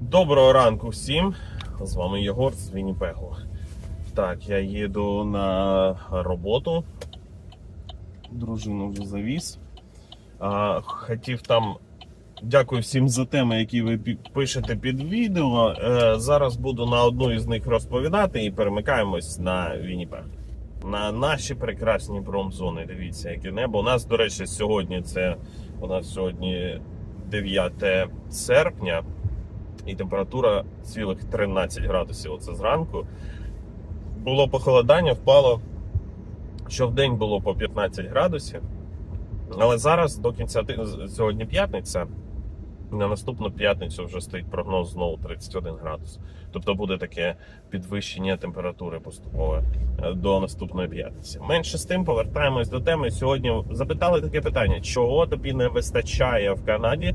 Доброго ранку всім! З вами Єгор з Вінніпегу. Так, я їду на роботу. Дружину вже завіз. А, хотів там. Дякую всім за теми, які ви пишете під відео. Е, зараз буду на одну із них розповідати і перемикаємось на Вінніпег. На наші прекрасні промзони. Дивіться, яке небо. У нас, до речі, сьогодні це у нас сьогодні 9 серпня і температура цілих 13 градусів. Оце зранку. Було похолодання, впало, що в день було по 15 градусів. Але зараз до кінця сьогодні п'ятниця. На наступну п'ятницю вже стоїть прогноз знову 31 градус. Тобто буде таке підвищення температури поступове е, до наступної п'ятниці. Менше з тим, повертаємось до теми. Сьогодні запитали таке питання: чого тобі не вистачає в Канаді?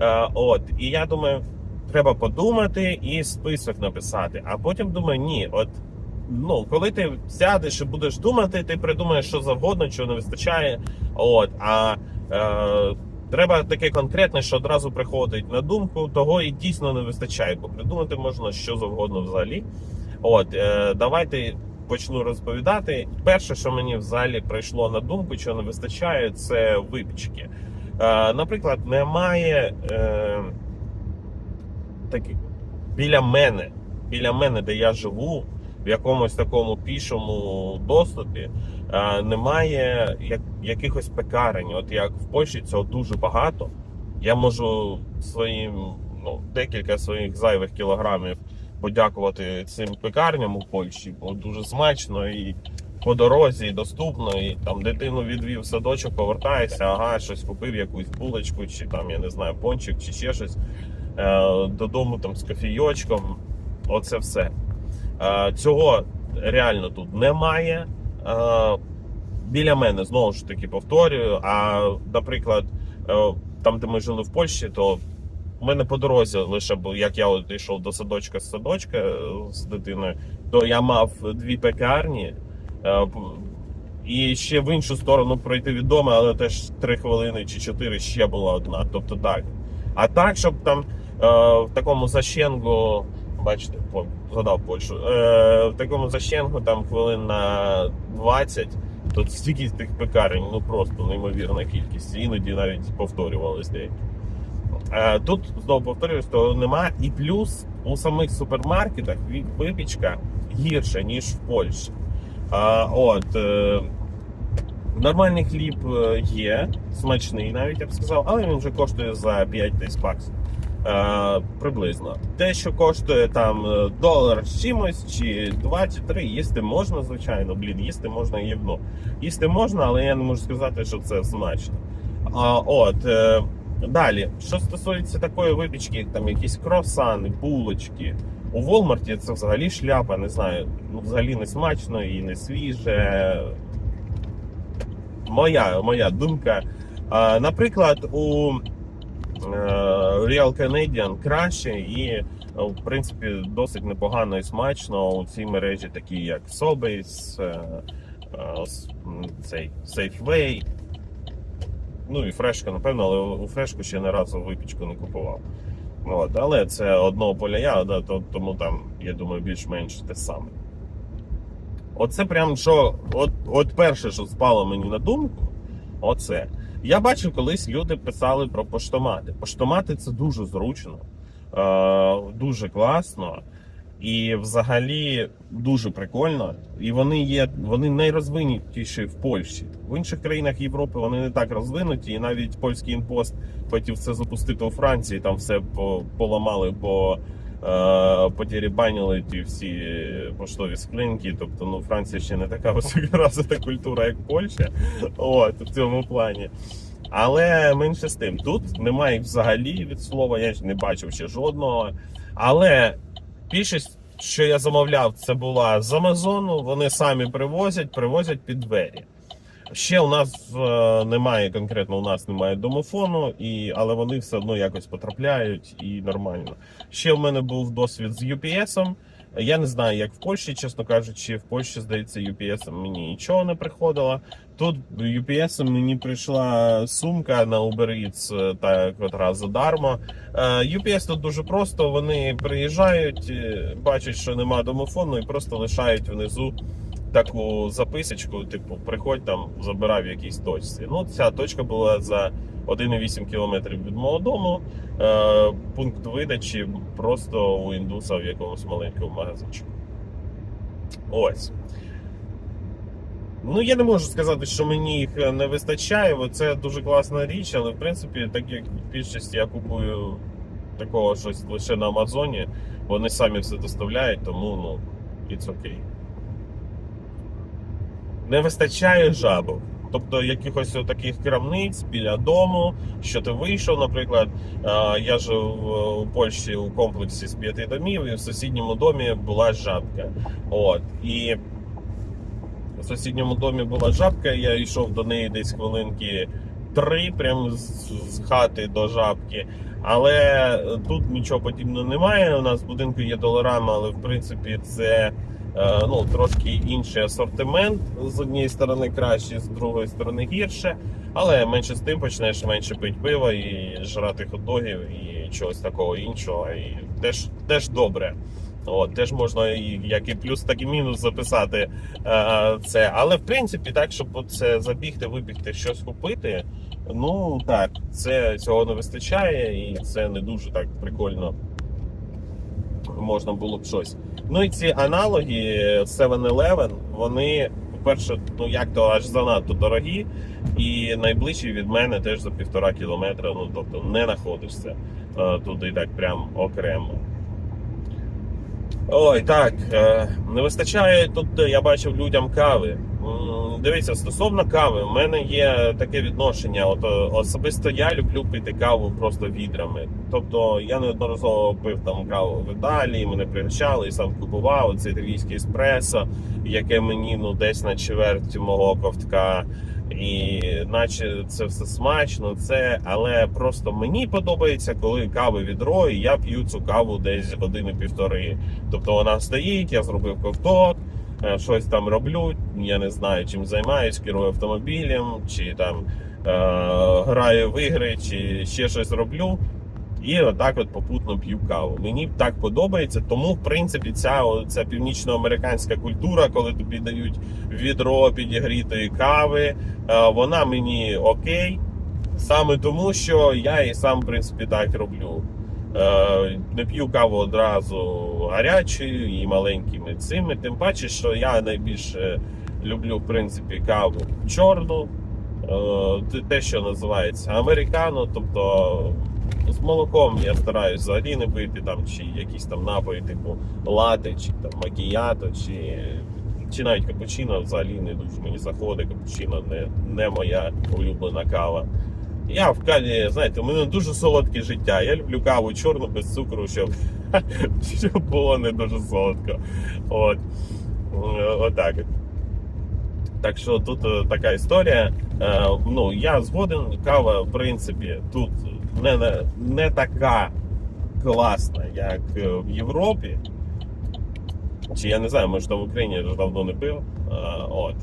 Е, От, і я думаю, треба подумати і список написати. А потім думаю, ні, от ну, коли ти сядеш і будеш думати, ти придумаєш, що завгодно, чого не вистачає. От, а е, треба таке конкретне, що одразу приходить на думку, того і дійсно не вистачає, бо придумати можна що завгодно взагалі. От, е, давайте почну розповідати. Перше, що мені взагалі прийшло на думку, що не вистачає, це випічки. Е, наприклад, немає. Е, такі, біля мене, біля мене, де я живу, в якомусь такому пішому доступі, е, немає як, якихось пекарень. От як в Польщі цього дуже багато. Я можу своїм ну, декілька своїх зайвих кілограмів подякувати цим пекарням у Польщі, бо дуже смачно і по дорозі, і доступно, і там дитину відвів садочок, повертаєшся, ага, щось купив, якусь булочку, чи там, я не знаю, пончик, чи ще щось. Е, додому там з кофійочком. Оце все. Е, Цього реально тут немає. Е, Біля мене знову ж таки повторюю. А наприклад, там, де ми жили в Польщі, то у мене по дорозі лише як я от йшов до садочка з садочка з дитиною, то я мав дві пекарні. І ще в іншу сторону пройти від дому, але теж три хвилини чи чотири ще була одна. Тобто так. А так, щоб там в такому защенгу, бачите, згадав Польщу, е, в такому защенгу там хвилин на 20, тут стільки тих пекарень, ну просто неймовірна кількість. Іноді навіть повторювались деякі. Е, Тут знову повторююсь, то немає. І плюс у самих супермаркетах випічка гірша, ніж в Польщі. От, е, нормальний хліб е, є, смачний навіть я б сказав, але він вже коштує за 5 тисяч баксів. Е, приблизно. Те, що коштує там е, долар з чимось, чи 2 чи 3, їсти можна, звичайно, блін, їсти можна гівно. Їсти можна, але я не можу сказати, що це смачно. А, от, е, далі, що стосується такої випічки, там якісь круасани, булочки. У Волмарті це взагалі шляпа, не знаю, ну взагалі не смачно і не свіже. Моя, моя думка. Наприклад, у е, Real Canadian краще і, е, в принципі, досить непогано і смачно у цій мережі, такі як Sobeys, е, е, цей Safeway. Ну і фрешка, напевно, але у фрешку ще не разу випічку не купував. От, але це одного поля да, то, тому там, я думаю, більш-менш те саме. Оце прям що, от, от перше, що спало мені на думку, оце. Я бачив, колись люди писали про поштомати. Поштомати це дуже зручно, е, дуже класно. І взагалі дуже прикольно. І вони є, вони найрозвинутіші в Польщі. В інших країнах Європи вони не так розвинуті, і навіть польський інпост хотів це запустити у Франції, там все по- поламали, по подірібанили ті всі поштові скриньки. Тобто, ну Франція ще не така висока розвита культура, як Польща. От в цьому плані. Але менше з тим, тут немає взагалі від слова, я не бачив ще жодного. Але більшість, що я замовляв, це була з Амазону. Вони самі привозять, привозять під двері. Ще у нас е, немає, конкретно у нас немає домофону, і, але вони все одно якось потрапляють і нормально. Ще в мене був досвід з UPS. Я не знаю, як в Польщі, чесно кажучи, в Польщі, здається, UPS мені нічого не приходило. Тут UPS мені прийшла сумка на Uber Eats, е, та котра задарма. Е, UPS тут дуже просто. Вони приїжджають, е, бачать, що нема домофону, і просто лишають внизу таку записочку, типу, приходь там, забирай в якійсь точці. Ну, ця точка була за 1,8 кілометрів від мого дому. Е, пункт видачі просто у індуса в якомусь маленькому магазинчику. Ось. Ну, я не можу сказати, що мені їх не вистачає, бо це дуже класна річ, але в принципі, так як в більшості я купую такого щось лише на Амазоні, вони самі все доставляють, тому ну, it's okay. Не вистачає жабок. Тобто якихось таких крамниць біля дому, що ти вийшов, наприклад, я жив у Польщі у комплексі з п'яти домів, і в сусідньому домі була жабка. От. І в сусідньому домі була жабка, я йшов до неї десь хвилинки три, прямо з, хати до жабки. Але тут нічого подібного немає. У нас в будинку є доларама, але в принципі це ну, трошки інший асортимент. З однієї сторони краще, з другої сторони гірше. Але менше з тим почнеш менше пити пива і жрати хот-догів і чогось такого іншого. І теж, теж добре. От, теж можна як і плюс, так і мінус записати е, це. Але в принципі, так, щоб це забігти, вибігти, щось купити. Ну так, це цього не вистачає, і це не дуже так прикольно. Можна було б щось. Ну і ці аналоги 7-Eleven, вони, по-перше, ну як то аж занадто дорогі, і найближчі від мене теж за півтора кілометра. Ну тобто не знаходишся е, туди так прям окремо. Ой, так, е, не вистачає тут, я бачив людям кави. Дивіться, стосовно кави, в мене є таке відношення. От е, особисто я люблю пити каву просто відрами. Тобто я неодноразово пив там каву в Італії, мене пригощали і сам купував це італійське еспресо, яке мені ну десь на чверть мого ковтка. І наче це все смачно, це, але просто мені подобається, коли кави відро, і я п'ю цю каву десь години-півтори. Тобто вона стоїть, я зробив ковток, щось там роблю. Я не знаю, чим займаюсь, керую автомобілем, чи там е, граю в ігри, чи ще щось роблю. І отак от попутно п'ю каву. Мені так подобається, тому в принципі ця, ця північноамериканська культура, коли тобі дають відро підігрітої кави, е, вона мені окей. Саме тому, що я і сам, в принципі, так роблю. Не п'ю каву одразу гарячою і маленькими цими. Тим паче, що я найбільше люблю, в принципі, каву чорну, е, те, що називається американо, тобто з молоком я стараюсь взагалі не пити там, чи якісь там напої, типу лати, чи там макіято, чи, чи навіть капучино взагалі не дуже мені заходить. Капучино не, не моя улюблена кава. Я в каві, знаєте, у мене дуже солодке життя. Я люблю каву чорну без цукру, щоб, щоб було не дуже солодко. От. Е, Отак. от. Так що тут е, така історія. Е, Ну, я згоден, кава, в принципі, тут не, не, така класна, як в Європі. Чи я не знаю, може в Україні я вже давно не пив. От.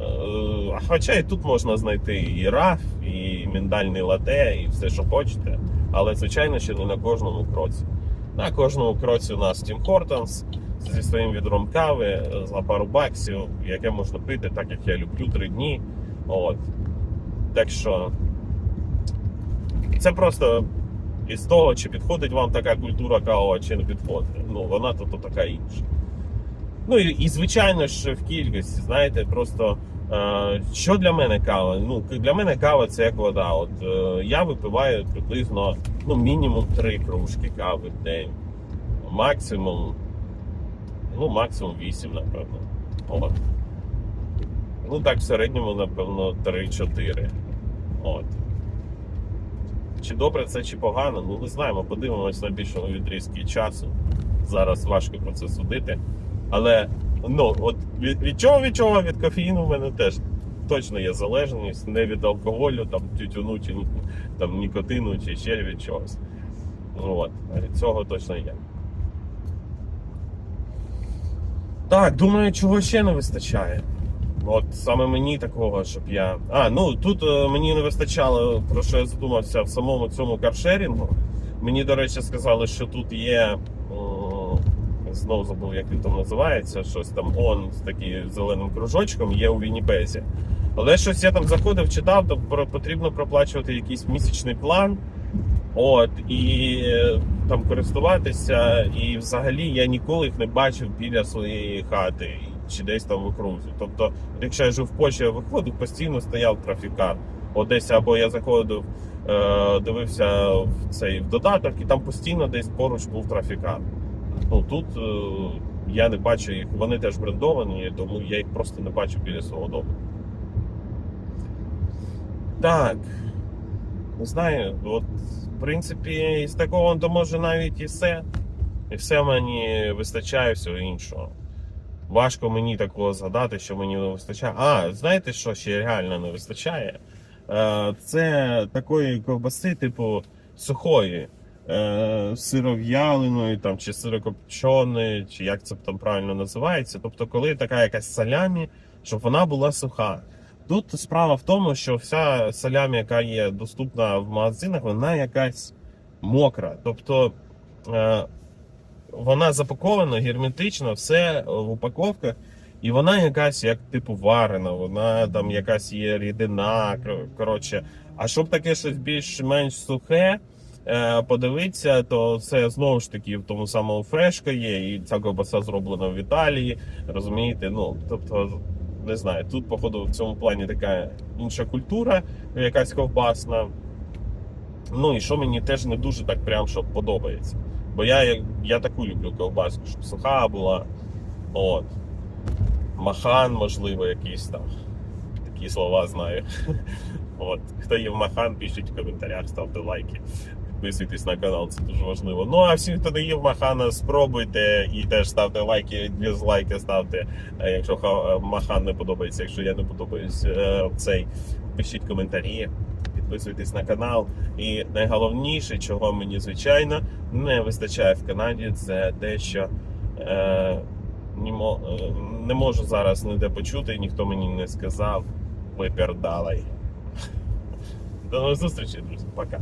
Е, Хоча і тут можна знайти і раф, і міндальний лате, і все, що хочете. Але, звичайно, ще не на кожному кроці. На кожному кроці у нас Тім Хортонс зі своїм відром кави е, за пару баксів, яке можна пити, так як я люблю три дні. От. Так що це просто із того, чи підходить вам така культура кава, чи не підходить. Ну, вона тут така інша. Ну і, і звичайно ж в кількості, знаєте, просто що для мене кава? Ну, для мене кава це як вода. От е, я випиваю приблизно ну, мінімум три кружки кави в день. Максимум, ну, максимум 8, напевно. От. Ну так, в середньому, напевно, 3-4. От. Чи добре це, чи погано, ну не знаємо, подивимось на більшому відрізки часу. Зараз важко про це судити. Але ну, от від, від чого від чого від кофеїну в мене теж точно є залежність, не від алкоголю, там тютюну, чи там, нікотину, чи ще від чогось. Ну, От, від цього точно є. Так, думаю, чого ще не вистачає. От саме мені такого, щоб я. А, ну тут е, мені не вистачало, про що я задумався в самому цьому каршерінгу. Мені, до речі, сказали, що тут є. Знову забув, як він там називається. Щось там он з таким зеленим кружочком є у Вінніпезі. Але щось я там заходив, читав, то потрібно проплачувати якийсь місячний план. От, і е, там користуватися, і взагалі я ніколи їх не бачив біля своєї хати чи десь там в окрузі. Тобто, якщо я жив в Польщі, я виходив, постійно стояв трафікар. От десь або я заходив, е, дивився в цей в додаток, і там постійно десь поруч був трафікар. Ну тут е, я не бачу їх, вони теж брендовані, тому я їх просто не бачу біля свого дому. Так. Не знаю, от, в принципі, із такого то може навіть і все. І все мені вистачає всього іншого. Важко мені такого згадати, що мені не вистачає. А, знаєте, що ще реально не вистачає? Е, Це такої ковбаси, типу, сухої, е, сиров'яленої там, чи сирокопченої, чи як це там правильно називається. Тобто, коли така якась салямі, щоб вона була суха. Тут справа в тому, що вся салямі, яка є доступна в магазинах, вона якась мокра. Тобто е, вона запакована герметично, все в упаковках, і вона якась як типу варена, вона там якась є рідина. Коротше, а щоб таке щось більш-менш сухе. Е, Подивитися, то це знову ж таки в тому самому фрешка є, і ця ковбаса зроблена в Італії. Розумієте? Ну тобто, не знаю, тут, походу, в цьому плані така інша культура, якась ковбасна. Ну і що мені теж не дуже так прям що подобається. Бо я, я таку люблю ковбаску, щоб суха була. От. Махан, можливо, якийсь там. Такі слова знаю. От. Хто є в Махан, пишіть в коментарях, ставте лайки. Підписуйтесь на канал, це дуже важливо. Ну а всі, хто не їв Махана, спробуйте і теж ставте лайки, дизлайки ставте. Е, Якщо ха- Махан не подобається, якщо я не подобаюсь е, цей, пишіть коментарі, підписуйтесь на канал. І найголовніше, чого мені звичайно не вистачає в Канаді, це те, що е, е, не можу зараз ніде почути, ніхто мені не сказав. Випердалай. До нових зустрічей, друзі. Пока.